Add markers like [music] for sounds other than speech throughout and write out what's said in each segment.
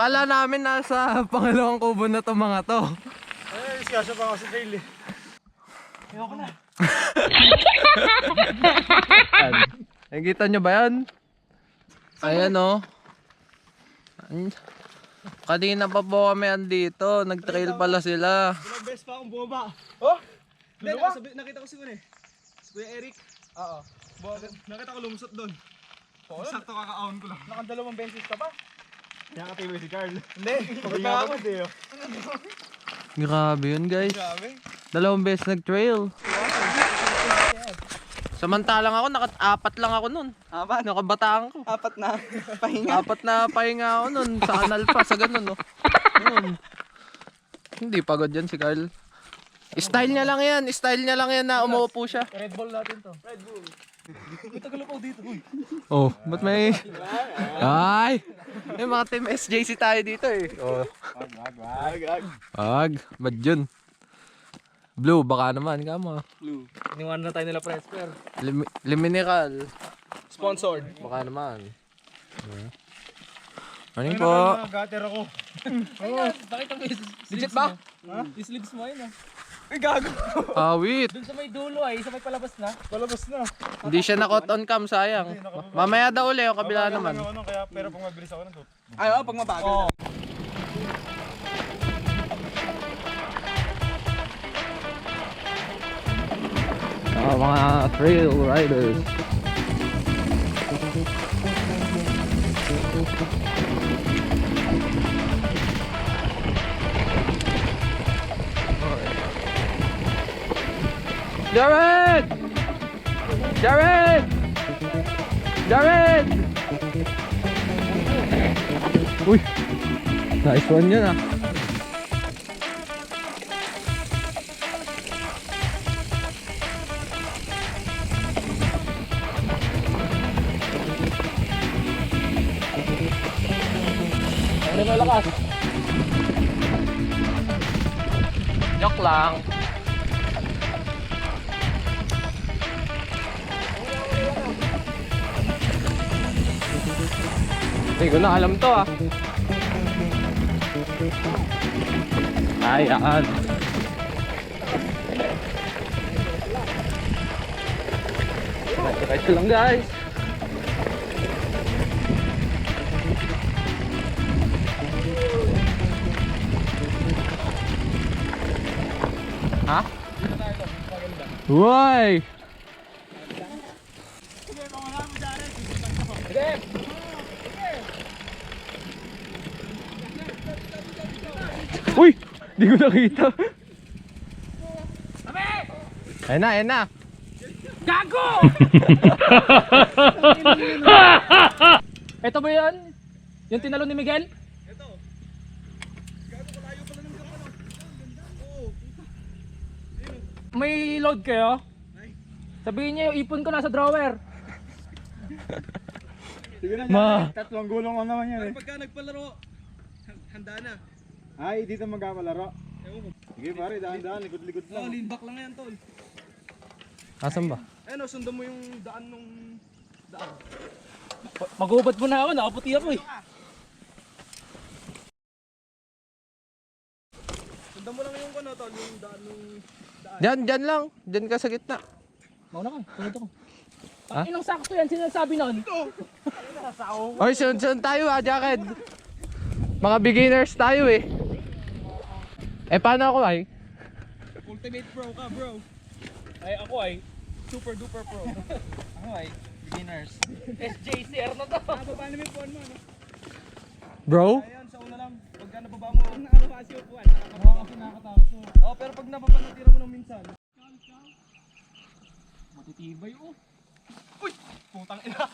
Kala namin nasa pangalawang kubo na to mga to. Ay, siya pa ako sa trail eh. Ayoko na. [laughs] Yan. Nakikita nyo ba yan? Ayan o. An- Kanina pa po kami andito. Nag-trail pala sila. Ilang beses pa akong bumaba. Oh? Hindi, nakasabi, nakita ko si Kuya eh. Si Kuya Eric. Oo. Nakita ko lumusot doon. Sakto kakaahon ko lang. Nakadalawang beses ka pa? Nakatiwi si Carl. [laughs] Hindi, pagod na ako. Oh. Grabe yun guys. Grabe. Dalawang beses nag-trail. Samantalang ako, nakat-apat lang ako nun. Apat? Nakabataan ko. Apat na pahinga. Apat na pahinga ako nun. Sa kanal pa, sa ganun, no? Yun. Hindi pagod yan si Carl. Style niya lang yan. Style niya lang yan na umuupo siya. Red Bull natin to. Red Bull. May tagalapaw dito. Uy. Oh, ba't may... Ay! May mga team SJC tayo dito eh. Oh. Wag, wag, wag. Wag, ba't yun? Blue, baka naman, kama. Blue. Iniwan na tayo nila Presper. Lim Limineral, Sponsored. baka naman. Ano yun po? Gater ako. [laughs] Bakit ang Legit ba? Yung sleeves mo ayun ah. Ay, gago. Awit. Dun sa may dulo ay, sa may palabas na. Palabas na. Hindi siya nakot on cam, sayang. Mamaya daw uli, yung kabila naman. Ano, kaya, pero pag mabilis ako nandun. Ay, oh, pag mabagal. Ah, mga trail riders. Jared! Jared! Jared! Uy! Nice one yun ah. Ano mo lakas? Joke lang. Hindi ko na alam to ah. Ayan. Diretso lang guys. Ha? Uy! Uy! Di ko nakita. Ayun na, ayun na. Gago! [laughs] Ito ba yun? Yung tinalo ni Miguel? May load kayo? Sabihin niyo yung ipon ko nasa drawer. Sige na, Ma. Tatlong gulong ko naman yan eh. Pagka nagpalaro, handa na. Ay, dito magkapalaro. Sige pare, dahan-dahan, likod-likod Oh, lang. lean back lang yan, tol. Asan ba? Ayun, oh, sundan mo yung daan nung daan. Magubad mo na ako, nakaputi ako eh. Sundan mo lang yung ano, tol, yung daan nung Diyan, diyan lang. Diyan ka sa gitna. Mauna ka, tulad ako. Ha? Ha? Inang sakto yan, sinasabi nun. Oy, sunod-sunod tayo ah, Jared. Mga beginners tayo eh. Eh, paano ako ay? ultimate pro ka, bro. Ay, ako ay, Super duper pro. [laughs] ako ay, beginners. SJCR na to. Nababa naman yung phone mo, ano? Bro? Ayan, sa una lang. Pagka nababa mo, nakababa kasi upuan. Nakakababa kasi nakakatakot mo. Oh, pero pag nababa na tira mo nung minsan. Matitibay oh. Putang ina.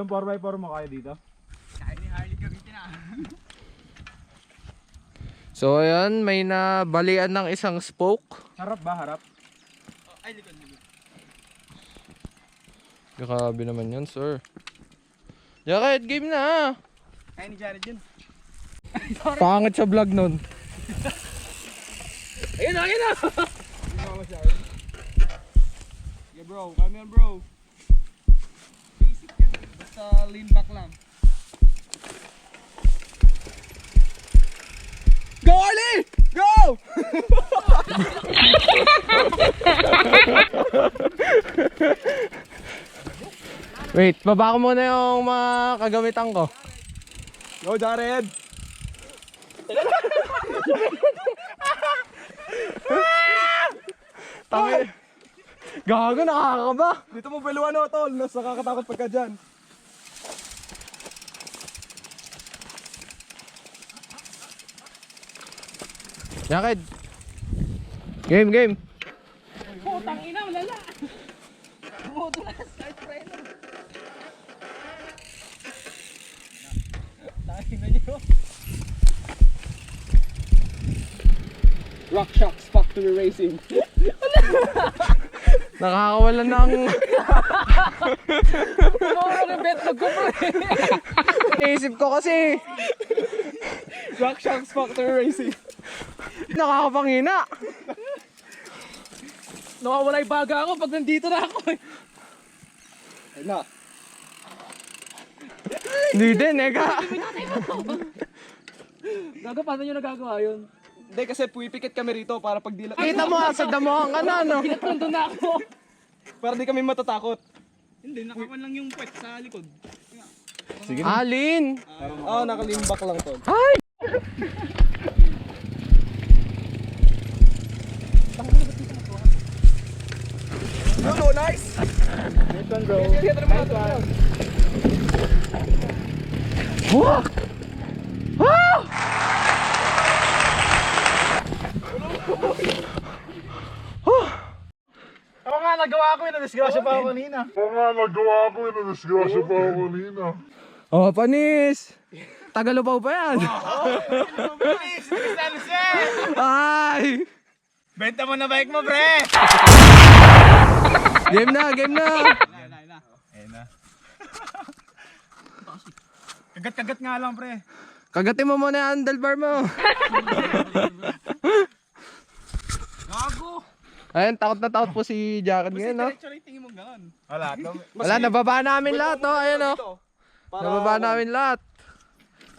Yung 4x4 mo kaya dito? Kaya So ayan, may nabalian ng isang spoke. Harap ba, harap? Ay, likod, likod. Grabe naman yun, sir. Jacket, game na! Kaya ni Jared yun. [laughs] Pangit sa vlog nun. Ayun na, ayun na! [laughs] Yeah bro, come here bro. Lean back lang. Go Ali! Go! [laughs] Wait, baba ko muna yung mga kagamitan ko. Go Jared! Tangi. Gago, nakakaba. Dito mo beluan o tol, nas nakakatakot pagka dyan. Jacket. Game, game. Putang ina, malala! Tumutulas, kahit preno. Tangin na nyo. Rock Shocks Factory Racing. Nakakawala ng... Pumuro ng betlog ko, pre! Naisip ko kasi. Rock Shocks Factory Racing. Nakakapangina. Nawawala yung baga ako pag nandito na ako eh. Ayun na. Hindi din, eka. Gago, paano nyo nagagawa yun? Hindi kasi pumipikit kami rito para pag dila... Kita mo sa damuhan ka na, no? Pinatundo na ako. Para di kami matatakot. Hindi, nakawan lang yung puwet sa likod. Alin? Oo, oh, nakalimbak lang tol. Ay! No, no, nice! Nice one bro. Nice one. Wah! Ah! Ako nga, nagawa ko yun. Nadisgrasya pa ako kanina. Oh, panis! Tagalupaw pa yan. Na Lucien! Ay! Benta mo na bike mo, pre! Game na, game na. Kagat-kagat nga lang, pre. Kagatin mo muna yung handlebar mo. Gago! Ayun, takot na takot po si Jacket ngayon, no? Actually, tingin mo gano'n. Wala. Wala, nababa namin lahat, oh. Ayun, oh. Nababa namin lahat.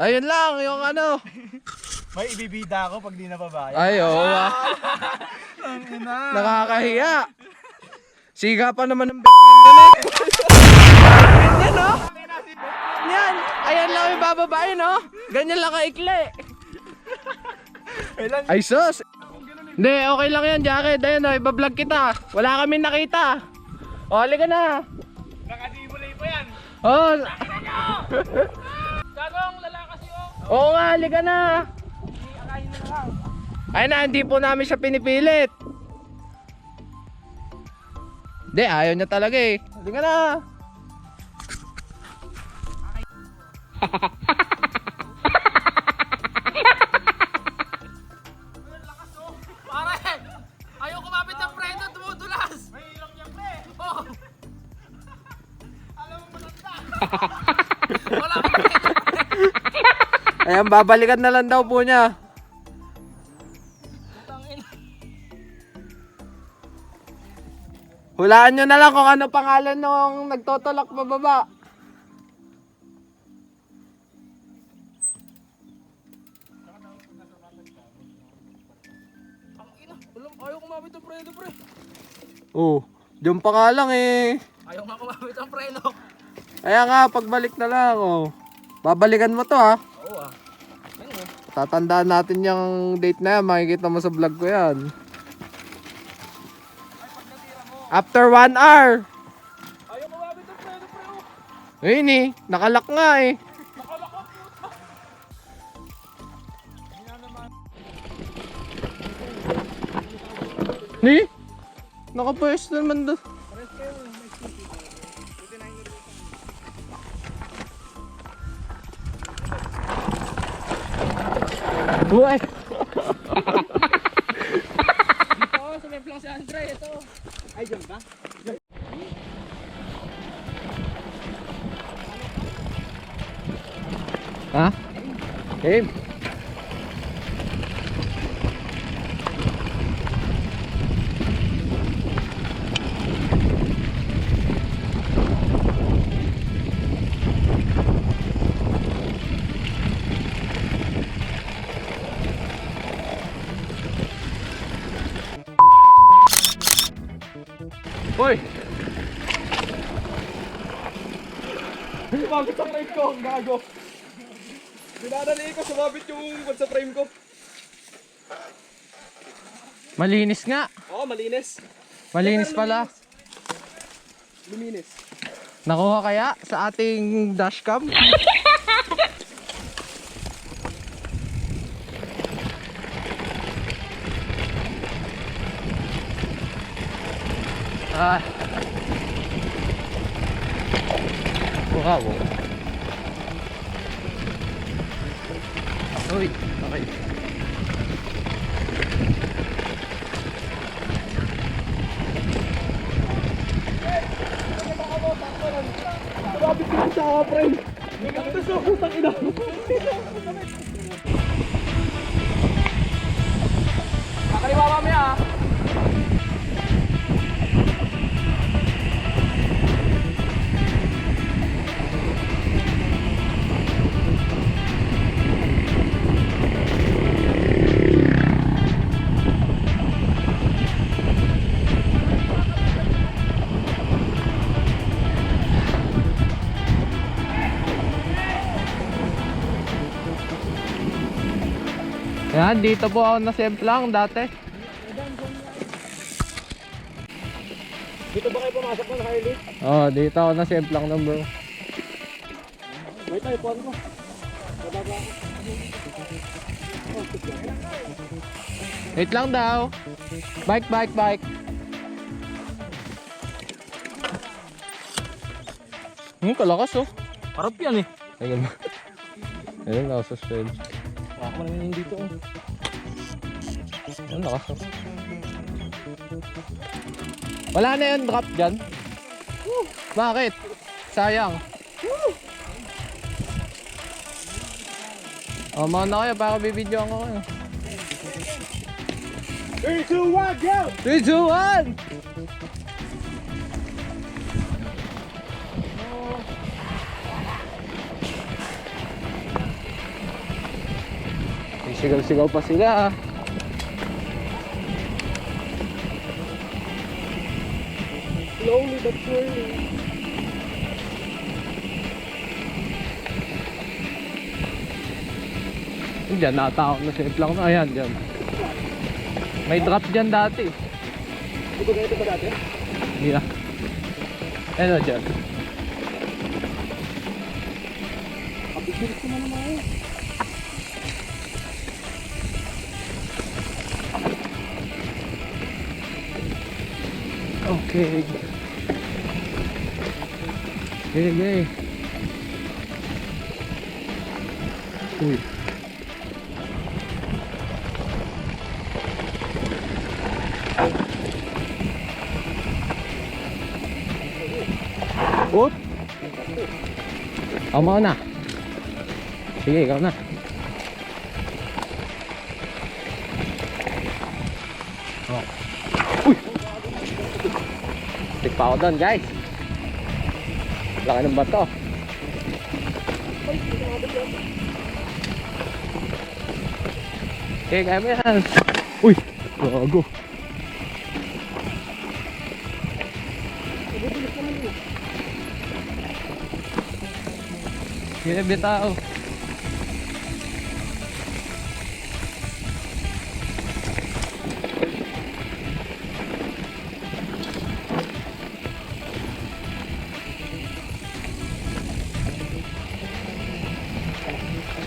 Ayun lang, yung ano. [laughs] May ibibida ako pag di nababayad. Ay, oo. ah. Ang ina. Nakakahiya. Siga pa naman ng bet din yan, eh. Ganyan, no? Yan. Ayan lang yung bababae, no? Ganyan lang kaikli. Ay, sus. Hindi, okay lang yan, Jacket. Ayun, oh, ibablog kita. Wala kami nakita. O, halika na. Nakadibulay pa yan. Oh, Gagong lalakas yun. oo nga, halika na. Ay na, hindi po namin siya pinipilit. Hindi, ayaw niya talaga eh. Halika na. Ayan, babalikan na lang daw po niya. Hulaan nyo na lang kung ano pangalan nung nagtotolak pababa. Ayaw kumapit ng preno, pre! Oh, diyan pa nga lang eh. Ayaw nga kumapit ng preno! Kaya nga, pagbalik na lang oh. Babalikan mo to ha. Oo ah. Tatandaan natin yung date na yan. Makikita mo sa vlog ko yan. After one hour. Ayaw kumapit ng preno, pre! oh. Ayun eh. Nakalak nga eh. Ni? Nakapwesto naman doon. Uy! Oo, sumip lang si Andre. Ito. Ay, dyan ba? Ha? Game. Sumabit sa frame ko, ang gago. Dinadali ko, sumabit yung kwan sa frame ko. Malinis nga. Oo, malinis. Malinis pala. Luminis. Nakuha kaya sa ating dashcam? [laughs] ah. Wow. Uy, okay. Sumabit ko sa frame. Tapos sa putang ina. Kakaliwa mamaya ah. Yan, dito po ako nasemplang dati. Dito ba kayo pumasok mo, Harley? Oh, dito ako nasemplang ng bro. Wait tayo, puwan ako. Wait lang daw. Bike, bike, bike. Hmm, kalakas oh. Harap yan eh. Ayun. [laughs] Ayun, nakasuspense. Wala ko naman yung dito. oh. Lakas oh. Wala na yun, drop dyan. Bakit? Sayang. Oh, mga na kayo para bibidyoan ko kayo. 3, 2, 1, go! 3, 2, 1! Sigaw-sigaw pa sila. Slowly but surely. Diyan, natawa na safe lang na. Ayan, dyan. May drop dyan dati. Di ba ganito ba dati? Hindi na. Ano dyan? Kapigilis ko na naman eh. Okay. Okay, okay. Uy. Oop! Ako na. Sige, ikaw na. Oh. Uy! Tik pa ako doon, guys. Laki ng bato. Okay, kaya mo yan. Uy! Gago. Sige, bitao.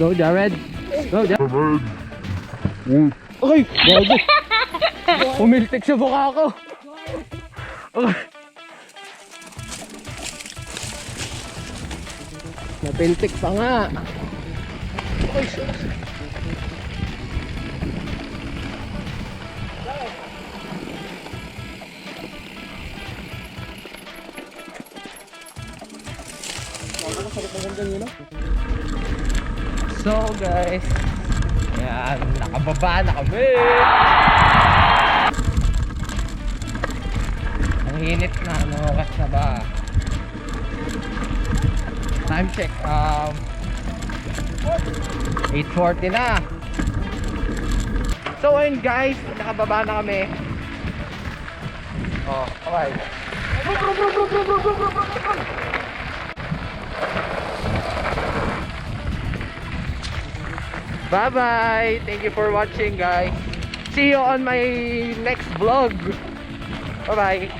Go, Jared. Go, Jared. Ay, gago. Umiltik sa mukha ko. Ay. Napiltik pa nga. Ay, sus. So guys, yan, nakababa na kami. Ang init na, ano oras na ba? Time check, um, 8.40 na. So ayun guys, nakababa na kami. Oh, okay. Bye bye. Thank you for watching guys. See you on my next vlog. Bye bye.